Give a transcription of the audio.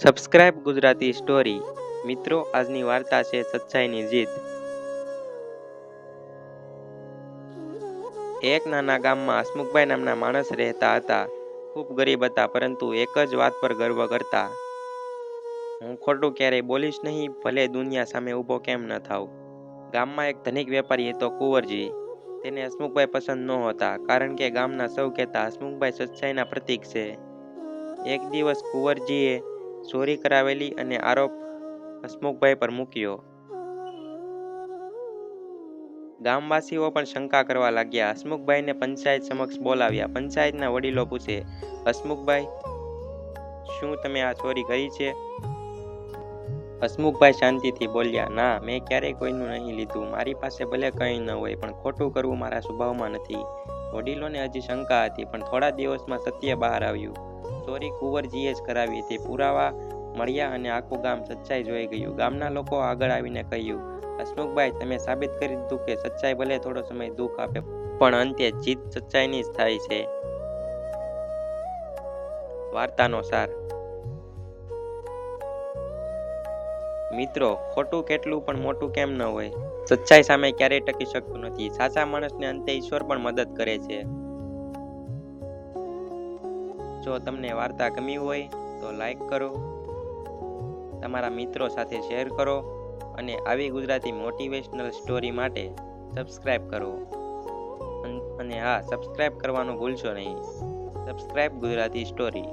Subscribe Gujarati story મિત્રો, આજની વાર્તા છે સચ્ચાઈની જીત. એક નાના ગામમાં હસમુખભાઈ નામના માણસ રહેતા હતા. ખૂબ ગરીબ હતા, પરંતુ એક જ વાત પર ગર્વ કરતા. હું ખોટું ક્યારેય બોલીશ નહીં, ભલે દુનિયા સામે ઊભો કેમ ન થાવ ગામમાં એક ધનિક વેપારી હતો, કુંવરજી. તેને હસમુખભાઈ પસંદ નહોતા, કારણ કે ગામના સૌ કહેતા હસમુખભાઈ સચ્ચાઈના પ્રતીક છે. એક દિવસ કુંવરજીએ ચોરી કરાવેલી અને આરોપ હસમુખભાઈ પર મૂક્યો. ગામવાસીઓ પણ શંકા કરવા લાગ્યા. હસમુખભાઈને પંચાયત સમક્ષ બોલાવ્યા. પંચાયતના વડીલો પૂછે, હસમુખભાઈ, શું તમે આ ચોરી કરી છે? હસમુખભાઈ શાંતિથી બોલ્યા, ના, મેં ક્યારેય કોઈનું નહીં લીધું. મારી પાસે ભલે કંઈ ન હોય, પણ ખોટું કરવું મારા સ્વભાવમાં નથી. વડીલોને હજી શંકા હતી, પણ થોડા દિવસમાં સત્ય બહાર આવ્યું. ચોરી કુંવરજીએ જ કરાવી હતી. પુરાવા મળ્યા અને આખું ગામ સચ્ચાઈ જોઈ ગયું. ગામના લોકો આગળ આવીને કહ્યું, હસમુખભાઈ, તમે સાબિત કરી દીધું કે સચ્ચાઈ ભલે થોડો સમય દુઃખ આપે, પણ અંતે જીત સચ્ચાઈની જ થાય છે. વાર્તાનો સાર. મિત્રો, ખોટું કેટલું પણ મોટું કેમ ન હોય. સચ્ચાઈ સામે ક્યારેય ટકી શકતું નથી. સાચા માણસને અંતે ઈશ્વર પણ મદદ કરે છે. જો તમને વાર્તા ગમી હોય તો લાઈક કરો. તમારા મિત્રો સાથે શેર કરો અને આવી ગુજરાતી મોટિવેશનલ સ્ટોરી માટે સબસ્ક્રાઈબ કરો. અને હા સબસ્ક્રાઈબ કરવાનું ભૂલશો નહીં. Subscribe Gujarati story